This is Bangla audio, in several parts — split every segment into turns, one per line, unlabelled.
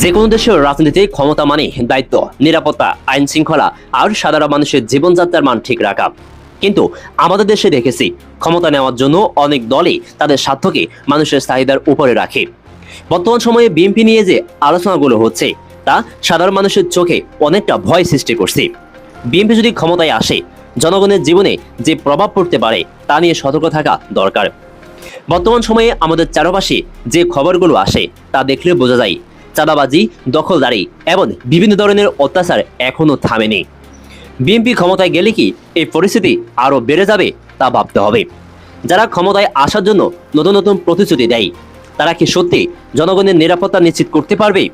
যে কোনো দেশের রাজনীতিতে ক্ষমতা মানে দায়িত্ব, নিরাপত্তা, আইন শৃঙ্খলা আর সাধারণ মানুষের জীবনযাত্রার মান ঠিক রাখা। কিন্তু আমাদের দেশে দেখেছি, ক্ষমতা নেওয়ার জন্য অনেক দলই তাদের স্বার্থকে মানুষের চাহিদার উপরে রাখে। বর্তমান সময়ে বিএনপি নিয়ে যে আলোচনাগুলো হচ্ছে, তা সাধারণ মানুষের চোখে অনেকটা ভয় সৃষ্টি করছে। বিএনপি যদি ক্ষমতায় আসে, জনগণের জীবনে যে প্রভাব পড়তে পারে, তা নিয়ে সতর্ক থাকা দরকার। বর্তমান সময়ে আমাদের চারপাশে যে খবরগুলো আসে, তা দেখলে বোঝা যায় চাঁদাবাজি, দখলদারি এবং বিভিন্ন ধরনের অত্যাচার এখনও থামেনি। বিএনপি ক্ষমতায় গেলে কি এই পরিস্থিতি আরও বেড়ে যাবে তা ভাবতে হবে। যারা ক্ষমতায় আসার জন্য নতুন নতুন প্রতিশ্রুতি দেয়, তারা কি সত্যি জনগণের নিরাপত্তা নিশ্চিত করতে পারবে?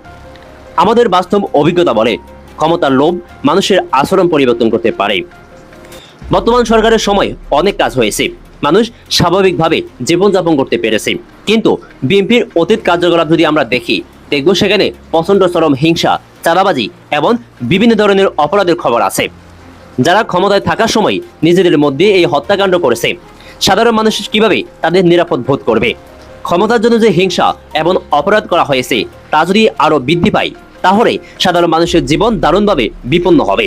আমাদের বাস্তব অভিজ্ঞতা বলে ক্ষমতার লোভ মানুষের আচরণ পরিবর্তন করতে পারে। বর্তমান সরকারের সময় অনেক কাজ হয়েছে। মানুষ স্বাভাবিকভাবে জীবনযাপন করতে পেরেছে। কিন্তু বিএনপির অতীত কার্যকলাপ যদি আমরা দেখি দেখব সেখানে প্রচণ্ড চরম হিংসা, চাঁদাবাজি এবং বিভিন্ন ধরনের অপরাধের খবর আছে। যারা ক্ষমতায় থাকার সময় নিজেদের মধ্যে এই হত্যাকাণ্ড করেছে, সাধারণ মানুষ কীভাবে তাদের নিরাপদ বোধ করবে? ক্ষমতার জন্য যে হিংসা এবং অপরাধ করা হয়েছে, তা যদি আরও বৃদ্ধি পায়, তাহলে সাধারণ মানুষের জীবন দারুণভাবে বিপন্ন হবে।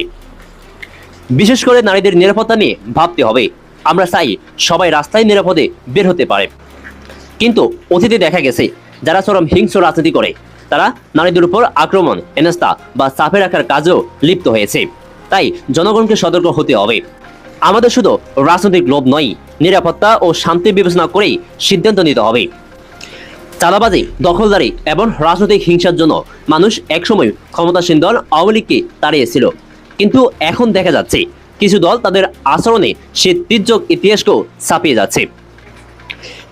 বিশেষ করে নারীদের নিরাপত্তা নিয়ে ভাবতে হবে। আমরা চাই সবাই রাস্তায় নিরাপদে বের হতে পারে। কিন্তু অতীতে দেখা গেছে, যারা চরম হিংস্র রাজনীতি করে তারা নারীদের উপর আক্রমণ, হেনস্থা বা চাপে রাখার কাজেও লিপ্ত হয়েছে। তাই জনগণকে সতর্ক হতে হবে। আমাদের শুধু রাজনৈতিক লোভ নয়, নিরাপত্তা ও শান্তি বিবেচনা করেই সিদ্ধান্ত নিতে হবে। চাঁদাবাজি, দখলদারি এবং রাজনৈতিক হিংসার জন্য মানুষ একসময় ক্ষমতাসীন দল আওয়ামী লীগকে তাড়িয়েছিল। কিন্তু এখন দেখা যাচ্ছে, কিছু দল তাদের আচরণে সে তির্যক ইতিহাসকেও ছাপিয়ে যাচ্ছে।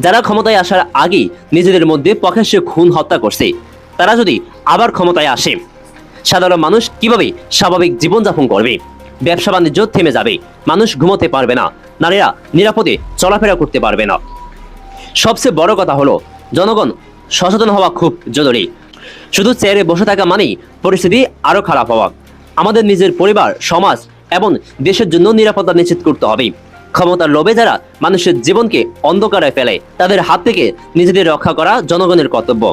যারা ক্ষমতায় আসার আগেই নিজেদের মধ্যে প্রকাশ্যে খুন হত্যা করছে তারা যদি আবার ক্ষমতায় আসে, সাধারণ মানুষ কীভাবে স্বাভাবিক জীবনযাপন করবে? ব্যবসা বাণিজ্য থেমে যাবে, মানুষ ঘুমোতে পারবে না, নারীরা নিরাপদে চলাফেরা করতে পারবে না। সবচেয়ে বড় কথা হলো, জনগণ সচেতন হওয়া খুব জরুরি। শুধু চেয়ারে বসে থাকা মানেই পরিস্থিতি আরও খারাপ হওয়া। আমাদের নিজের পরিবার, সমাজ এবং দেশের জন্য নিরাপত্তা নিশ্চিত করতে হবে। ক্ষমতার লোভে যারা মানুষের জীবনকে অন্ধকারে ফেলে, তাদের হাত থেকে নিজেদের রক্ষা করা জনগণের কর্তব্য।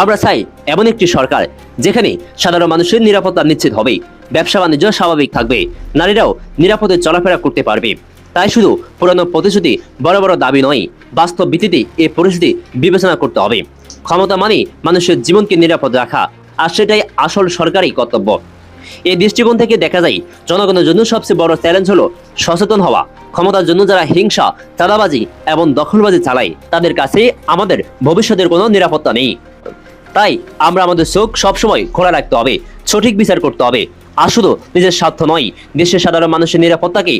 আমরা চাই এমন একটি সরকার যেখানে সাধারণ মানুষের নিরাপত্তা নিশ্চিত হবে, ব্যবসা বাণিজ্য স্বাভাবিক থাকবে, নারীরাও নিরাপদে চলাফেরা করতে পারবে। তাই শুধু পুরনো প্রতিশ্রুতি বড় বড় দাবি নয়, বাস্তব ভিত্তিতে এই পরিস্থিতি বিবেচনা করতে হবে। ক্ষমতা মানে মানুষের জীবনকে নিরাপদ রাখা, আর সেটাই আসল সরকারি কর্তব্য। এই দৃষ্টিকোণ থেকে দেখা যায়, জনগণের জন্য সবচেয়ে বড় চ্যালেঞ্জ হলো সচেতন হওয়া। ক্ষমতার জন্য যারা হিংসা, চাঁদাবাজি এবং দখলবাজি চালায়, তাদের কাছে আমাদের ভবিষ্যতের কোনো নিরাপত্তা নেই। তাই আমরা আমাদের চোখ সবসময় খোলা রাখতে হবে, সঠিক বিচার করতে হবে। আর শুধু নিজের স্বার্থ নয়, দেশের সাধারণ মানুষের নিরাপত্তাকে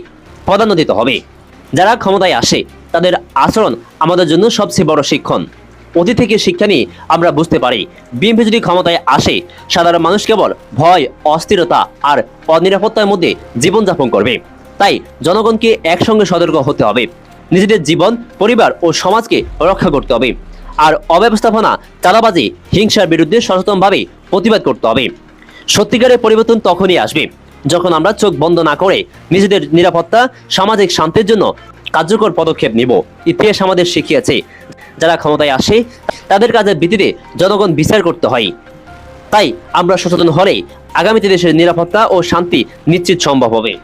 প্রাধান্য দিতে হবে। যারা ক্ষমতায় আসে, তাদের আচরণ আমাদের জন্য সবচেয়ে বড় শিক্ষণ। অতীত থেকে শিক্ষা নিয়ে আমরা বুঝতে পারি, বিএনপি যদি ক্ষমতায় আসে, সাধারণ মানুষ কেবল ভয়, অস্থিরতা আর অনিরাপত্তার মধ্যে জীবনযাপন করবে। তাই জনগণকে একসঙ্গে সতর্ক হতে হবে। নিজেদের জীবন, পরিবার ও সমাজকে রক্ষা করতে হবে। আর অব্যবস্থাপনা, চাঁদাবাজি, হিংসার বিরুদ্ধে সচেতনভাবে প্রতিবাদ করতে হবে। সত্যিকারের পরিবর্তন তখনই আসবে যখন আমরা চোখ বন্ধ না করে নিজেদের নিরাপত্তা, সামাজিক শান্তির জন্য কার্যকর পদক্ষেপ নিব। ইতিহাস আমাদের শিখিয়েছে, যারা ক্ষমতায় আসে, তাদের কাজের ভিত্তিতে জনগণ বিচার করতে হয়। তাই আমরা সচেতন হলে আগামীতে দেশের নিরাপত্তা ও শান্তি নিশ্চিত সম্ভব হবে।